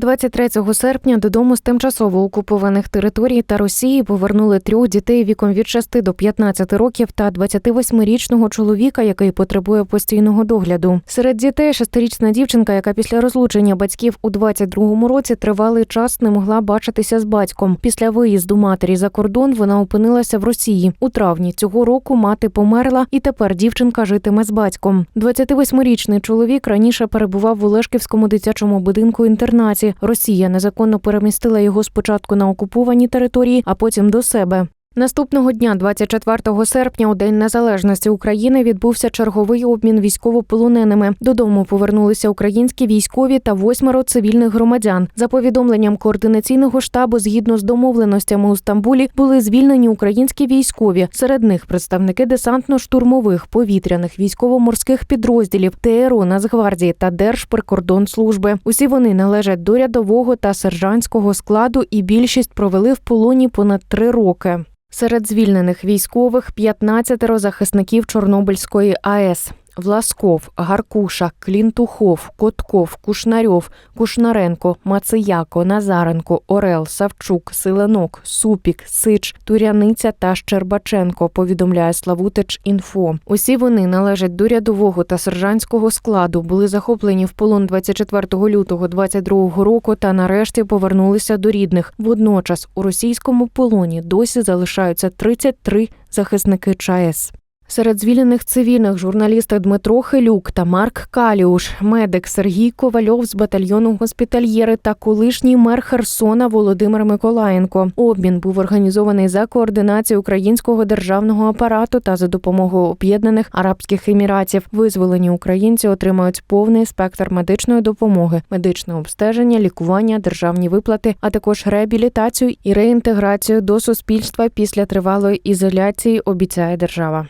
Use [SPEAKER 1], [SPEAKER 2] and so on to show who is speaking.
[SPEAKER 1] 23 серпня додому з тимчасово окупованих територій та Росії повернули трьох дітей віком від 6 до 15 років та 28-річного чоловіка, який потребує постійного догляду. Серед дітей шестирічна дівчинка, яка після розлучення батьків у 22-му році тривалий час не могла бачитися з батьком. Після виїзду матері за кордон вона опинилася в Росії. У травні цього року мати померла, і тепер дівчинка житиме з батьком. 28-річний чоловік раніше перебував в Олешківському дитячому будинку інтернаті. Росія незаконно перемістила його спочатку на окуповані території, а потім до себе. Наступного дня, 24 серпня, у День Незалежності України, відбувся черговий обмін військовополоненими. Додому повернулися українські військові та восьмеро цивільних громадян. За повідомленням координаційного штабу, згідно з домовленостями у Стамбулі, були звільнені українські військові. Серед них представники десантно-штурмових, повітряних, військово-морських підрозділів, ТРО Нацгвардії та Держприкордонслужби. Усі вони належать до рядового та сержантського складу, і більшість провели в полоні понад три роки. Серед звільнених військових 15 захисників Чорнобильської АЕС. Власков, Гаркуша, Клінтухов, Котков, Кушнарьов, Кушнаренко, Мацияко, Назаренко, Орел, Савчук, Силенок, Супік, Сич, Туряниця та Щербаченко. Повідомляє Славутич інфо. Усі вони належать до рядового та сержантського складу, були захоплені в полон 24 лютого 22 року та нарешті повернулися до рідних. Водночас у російському полоні досі залишаються 33 захисники ЧАЕС. Серед звільнених цивільних журналісти Дмитро Хилюк та Марк Каліуш, медик Сергій Ковальов з батальйону госпітальєри та колишній мер Херсона Володимир Миколаєнко. Обмін був організований за координацією українського державного апарату та за допомогою Об'єднаних Арабських Еміратів. Визволені українці отримають повний спектр медичної допомоги, медичне обстеження, лікування, державні виплати, а також реабілітацію і реінтеграцію до суспільства після тривалої ізоляції. Обіцяє держава.